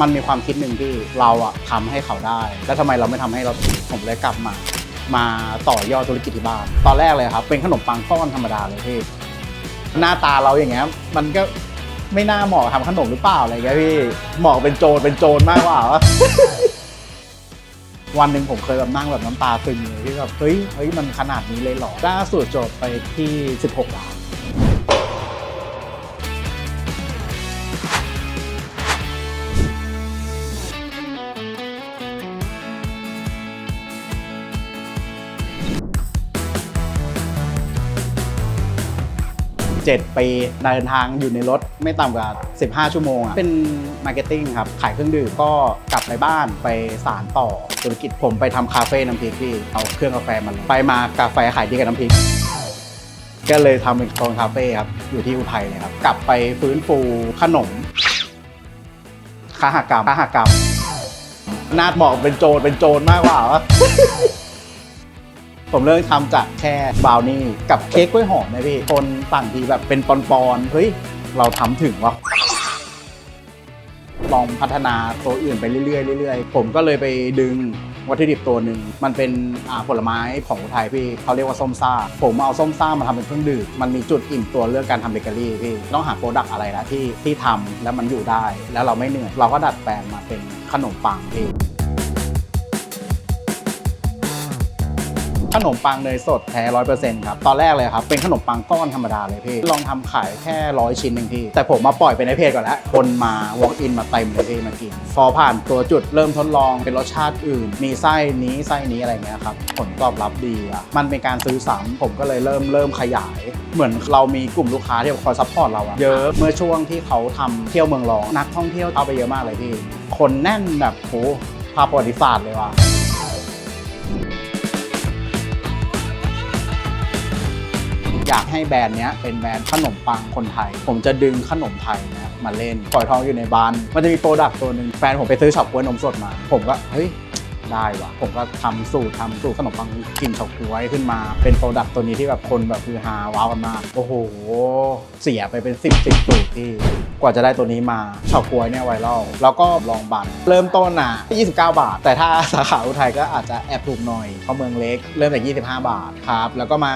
มันมีความคิดหนึ่งที่เราอะทำให้เขาได้ แล้วทำไมเราไม่ทำให้เราผมเลยกลับมา มาต่อยอดธุรกิจที่บ้าน ตอนแรกเลยครับ เป็นขนมปังก้อนธรรมดาเลยพี่หน้าตาเราอย่างเงี้ยมันก็ไม่น่าเหมาะทำขนมหรือเปล่าอะไรเงี้ยพี่เหมาะเป็นโจรเป็นโจรมากกว่าวะวันหนึ่งผมเคยแบบนั่งแบบน้ำตาซึมเลยที่แบบเฮ้ยเฮ้ยมันขนาดนี้เลยเหรอล่าสุดจบไปที่ 16ล้าน 7ปีเดินทางอยู่ในรถไม่ต่ำกว่า 15 ชั่วโมงอะเป็นมาร์เก็ตติ้งครับ ขายเครื่องดื่มก็กลับไปบ้านไปสารต่อธุรกิจผมไปทำคาเฟ่น้ำพริกที่เอาเครื่องกาแฟมาลงไปมากาแฟขายดีกับน้ำพริกก็เลยทำเป็นโซนคาเฟ่ครับ อยู่ที่อุทัยเลยครับ กลับไปฟื้นฟูขนมคาหกรรมคาหกรรมนาดบอกเป็นโจรเป็นโจรมากกว่าวะ ผมเริ่มทำจากแค่บราวนี่กับเค้กกล้วยหอมนะพี่ คนสั่งทีแบบเป็นปอนๆ เฮ้ย เราทำถึงวะลองพัฒนาตัวอื่นไปเรื่อยๆเรื่อยๆ ผมก็เลยไปดึงวัตถุดิบตัวหนึ่งมันเป็นผลไม้ของอุทัยพี่เขาเรียกว่าส้มซ่า ผมเอาส้มซ่ามาทำเป็นเครื่องดื่มมันมีจุดอิ่มตัวเรื่องการทำเบเกอรี่พี่ต้องหาโปรดักต์อะไรนะที่ที่ทำแล้วมันอยู่ได้ แล้วเราไม่เหนื่อยเราก็ดัดแปลงมาเป็นขนมปังพี่ ขนมปังเนยสดแท้ร้อยเปอร์เซ็นต์ครับ ตอนแรกเลยครับ เป็นขนมปังก้อนธรรมดาเลยพี่ ลองทำขายแค่ร้อยชิ้นหนึ่งพี่ แต่ผมมาปล่อยไปในเพจก่อนแล้วคนมา walk in มาเต็มเลยพี่มากิน พอผ่านตัวจุดเริ่มทดลองเป็นรสชาติอื่น มีไส้นี้ไส้นี้อะไรเงี้ยครับ ผลตอบรับดีอะ มันเป็นการซื้อซ้ำผมก็เลยเริ่มเริ่มขยาย เหมือนเรามีกลุ่มลูกค้าที่คอยซัพพอร์ตเราอะเยอะ เมื่อช่วงที่เขาทำเที่ยวเมืองรองนักท่องเที่ยวเอาไปเยอะมากเลยพี่ คนแน่นแบบโหภาพประวัติศาสตร์เลยว่ะ อยากให้แบรนด์เนี้ยเป็นแบรนด์ขนมปังคนไทย ผมจะดึงขนมไทยนะมาเล่นปล่อยทองอยู่ในบ้านมันจะมีโปรดักต์ตัวหนึ่งแฟนผมไปซื้อช็อปก๊วยนมสดมา ผมก็เฮ้ย ได้ว่ะผมก็ทำสูตรทำสูตรขนมปังกลิ่นเฉาก๊วยขึ้นมา เป็นโปรดักต์ตัวนี้ที่แบบคนแบบคือฮาว้าวกันมากโอ้โห เสียไปเป็น 10 10สูตรที่กว่าจะได้ตัวนี้มาเฉาก๊วยเนี่ยไวรัลแล้วก็ลองบันเริ่มต้นอะ29 บาท แต่ถ้าสาขาอุทัยก็อาจจะแอบถูกหน่อยเพราะเมืองเล็กเริ่มจาก 25 บาทครับแล้วก็มา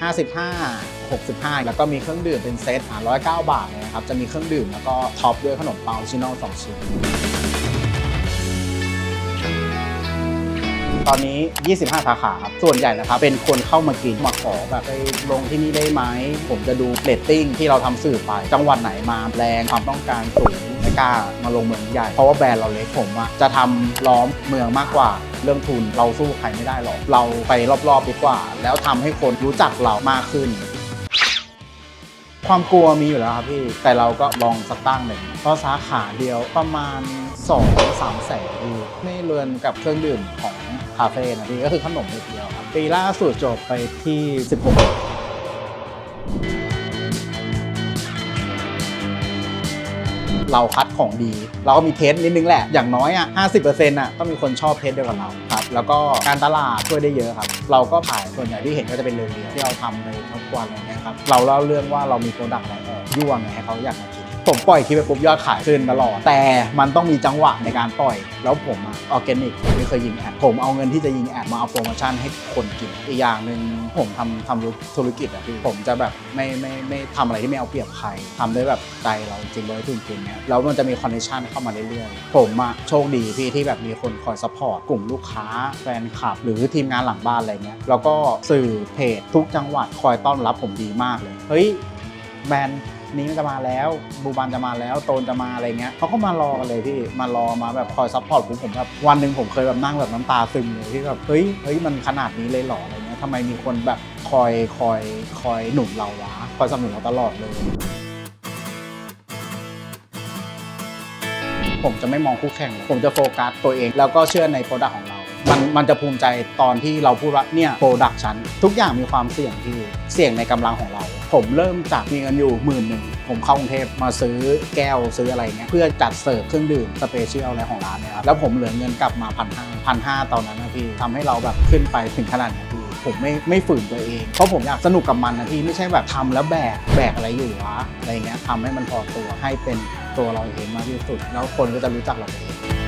39 55 65 แล้วก็มีเครื่องดื่มเป็นเซตอะ109 บาทนะครับ จะมีเครื่องดื่มแล้วก็ท็อปด้วยขนมปังออริจินอล2ชิ้น ตอนนี้ 25 สาขาครับ ส่วนใหญ่นะครับ เป็นคนเข้ามากินมาขอแบบไปลงที่นี่ได้ไหม ผมจะดูเรตติ้งที่เราทำสื่อไป จังหวัดไหนมาแรงความต้องการสูงไม่กล้ามาลงเมืองใหญ่ เพราะว่าแบรนด์เราเล็กผมอะจะทำล้อมเมืองมากกว่าเรื่องทุนเราสู้ใครไม่ได้หรอก เราไปรอบๆดีกว่า แล้วทำให้คนรู้จักเรามากขึ้น ความกลัวมีอยู่แล้วครับพี่ แต่เราก็ลองสักตั้งหนึ่งเพราะสาขาเดียวประมาณ2 3แสนพี่ไม่เรือนกับเครื่องดื่มของ คาเฟ่นะพี่ก็คือขนมนิดเดียวครับปีล่าสุดจบไปที่ 16เราคัดของดี เราก็มีเทสนิดนึงแหละ อย่างน้อยอะ50%อะต้องมีคนชอบเทสเดียวกับเราครับ แล้วก็การตลาดช่วยได้เยอะครับ เราก็ขายส่วนใหญ่ที่เห็นก็จะเป็นเรียวๆที่เราทำในทุกวันอะไรเงี้ยครับ เราเล่าเรื่องว่าเรามีโปรดักต์อะไรออกยั่วไงให้เขาอยากมากิน ผมปล่อยคลิปไปปุ๊บยอดขายขึ้นตลอด แต่มันต้องมีจังหวะในการปล่อย แล้วผมอะออร์แกนิกไม่เคยยิงแอดผมเอาเงินที่จะยิงแอดมาเอาโปรโมชั่นให้คนกินอีกอย่างหนึ่งผมทำทำธุรกิจอะพี่ผมจะแบบไม่ไม่ไม่ทำอะไรที่ไม่เอาเปรียบใครทำด้วยแบบใจเราจริงเลยทุนจริงเนี่ยแล้วมันจะมีคอนเนคชั่นเข้ามาเรื่อยๆ ผมอะโชคดีพี่ที่แบบมีคนคอยซัพพอร์ตกลุ่มลูกค้าแฟนคลับ หรือทีมงานหลังบ้านอะไรเงี้ยแล้วก็สื่อเพจทุกจังหวัดคอยต้อนรับผมดีมากเลยเฮ้ยแบรนด์ นี้จะมาแล้ว บูบันจะมาแล้วโตนจะมาอะไรเงี้ยเขาก็มารอกันเลยพี่มารอมาแบบคอยซัพพอร์ตผมผมแบบวันหนึ่งผมเคยแบบนั่งแบบน้ำตาซึมเลยที่แบบเฮ้ยเฮ้ยมันขนาดนี้เลยหรออะไรเงี้ยทำไมมีคนแบบคอยคอยคอยหนุนเราวะคอยสนับสนุนเราตลอดเลยผมจะไม่มองคู่แข่ง ผมจะโฟกัสตัวเอง แล้วก็เชื่อในโปรดักต์ของเรา มันมันจะภูมิใจตอนที่เราพูดว่าเนี่ยโปรดักชันทุกอย่างมีความเสี่ยงที่เสี่ยงในกำลังของเรา ผมเริ่มจากมีเงินอยู่หมื่นหนึ่งผมเข้ากรุงเทพมาซื้อแก้วซื้ออะไรเงี้ยเพื่อจัดเสิร์ฟเครื่องดื่มสเปเชียลอะไรของร้านเนี่ยครับแล้วผมเหลือเงินกลับมาพันห้าพันห้าตอนนั้นนะพี่ทำให้เราแบบขึ้นไปถึงขนาดนี้พี่ผมไม่ไม่ฝืนตัวเอง เพราะผมอยากสนุกกับมันนะพี่ไม่ใช่แบบทำแล้วแบกแบกอะไรอยู่วะอะไรเงี้ยทำให้มันพอตัวให้เป็นตัวเราเองมากที่สุด แล้วคนก็จะรู้จักเราเอง